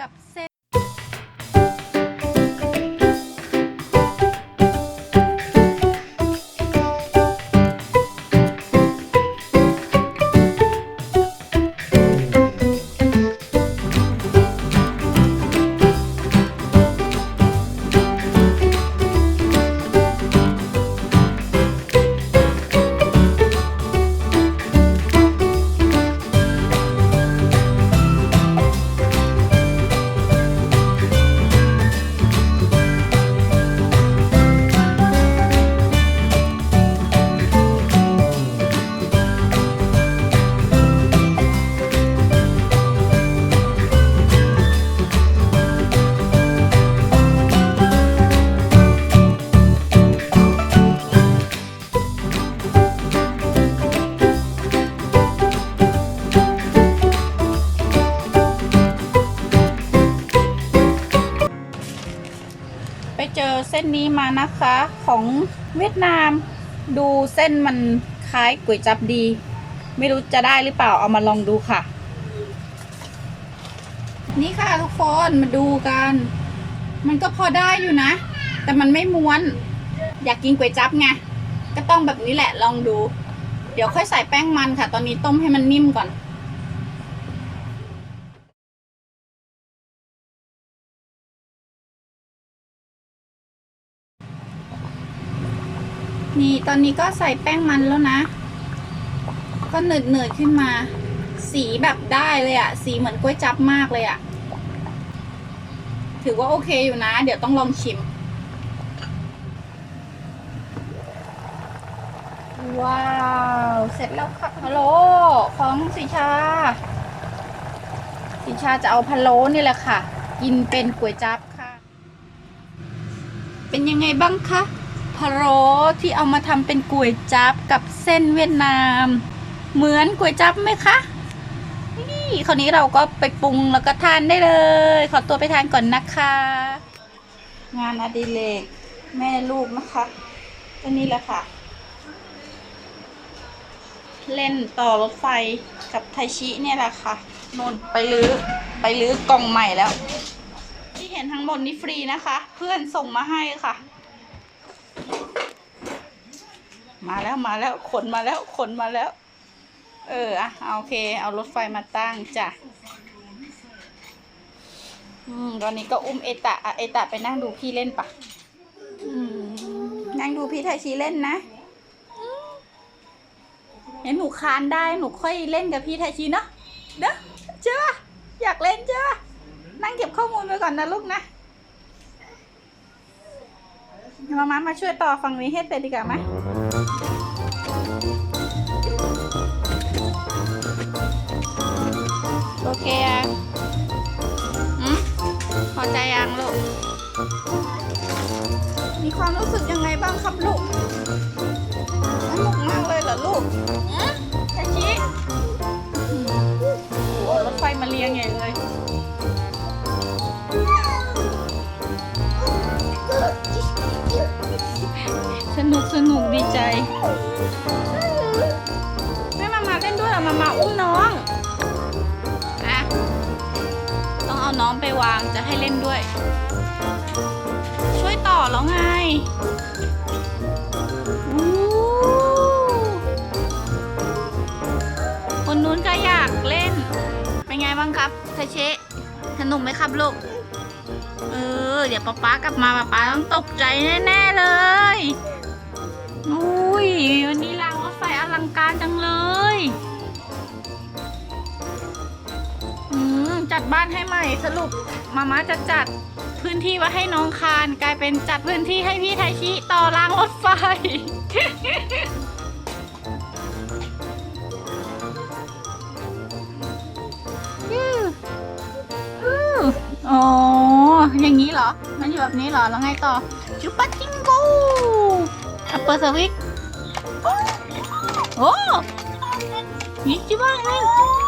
กับเส้ ส้นนี้มานะคะของเวียดนาม ดูเส้นมันคล้ายก๋วยจับดี ไม่รู้จะได้หรือเปล่าเอามาลองดูค่ะ นี่ค่ะทุกคนมาดูกัน มันก็พอได้อยู่นะ แต่มันไม่ม้วน อยากกินก๋วยจับไงก็ต้องแบบนี้แหละลองดู เดี๋ยวค่อยใส่แป้งมันค่ะ ตอนนี้ต้มให้มันนิ่มก่อน นี่ตอนนี้ก็ใส่แป้งมันแล้วนะ ก็เนืดเนืดขึ้นมา สีแบบได้เลยอะสีเหมือนกล้วยจับมากเลยอะถือว่าโอเคอยู่นะ เดี๋ยวต้องลองชิม ว้าว เสร็จแล้วค่ะฮัลโหลของสีชาสีชาจะเอาพะโล้นี่แหละค่ะ กินเป็นก๋วยจับค่ะ เป็นยังไงบ้างคะ พะโล้ที่เอามาทำเป็นก๋วยจั๊บกับเส้นเวียดนาม เหมือนก๋วยจั๊บไหมคะนี่คราวนี้เราก็ไปปรุงแล้วก็ทานได้เลย ขอตัวไปทานก่อนนะคะ งานอดิเรกแม่ลูกนะคะก็นี่แหละค่ะ เล่นต่อรถไฟกับไทชิเนี่ยแหละค่ะนนไปลื้อไปลื้อกล่องใหม่แล้ว ที่เห็นทั้งหมดนี้ฟรีนะคะ เพื่อนส่งมาให้ค่ะ มาแล้วมาแล้วขนมาแล้วขนมาแล้ว เอออะเอาโอเค เอารถไฟมาตั้งจ้ะอืมตอนนี้ก็อุ้มเอตะอะเอตะไปนั่งดูพี่เล่นปะอืมนั่งดูพี่ไทชีเล่นนะเห็นหนูคานได้หนูค่อยเล่นกับพี่ไทชีเนาะเด้อเจ้าอยากเล่นเจ้านั่งเก็บข้อมูลไว้ก่อนนะลูกนะมามามาช่วยต่อฝั่งนี้ให้เสร็จดีกว่าไหม ความรู้สึกยังไงบ้างครับลูกสนุกมากเลยเหรอลูกอืมแคชิอืมโอ้โหรถไฟมาเรียงใหญ่เลย สนุกสนุกดีใจ แม่มามาเล่นด้วยเหรอมามาอุ้มน้องอะต้องเอาน้องไปวางจะให้เล่นด้วยช่วย ต่อแล้วไงอู้คนนู้นก็อยากเล่น เป็นไงบ้างครับทาเชะสนุกไหมครับลูก เออ เดี๋ยวป๊าป๊ากลับมาป๊าป๊าต้องตกใจแน่ๆเลย อุ้ย วันนี้รางรถไฟอลังการจังเลย จัดบ้านให้ใหม่สรุปมาม่าจะจัดพื้นที่ไว้ให้น้องคานกลายเป็นจัดพื้นที่ให้พี่ไทชิต่อรางรถไฟอื้ออื้ออ๋อ อย่างนี้เหรอ มันอยู่แบบนี้เหรอ แล้วไงต่อ จุปัจิงโกอะเปิดสวิตช์โอ้ยิจิบ้างเลย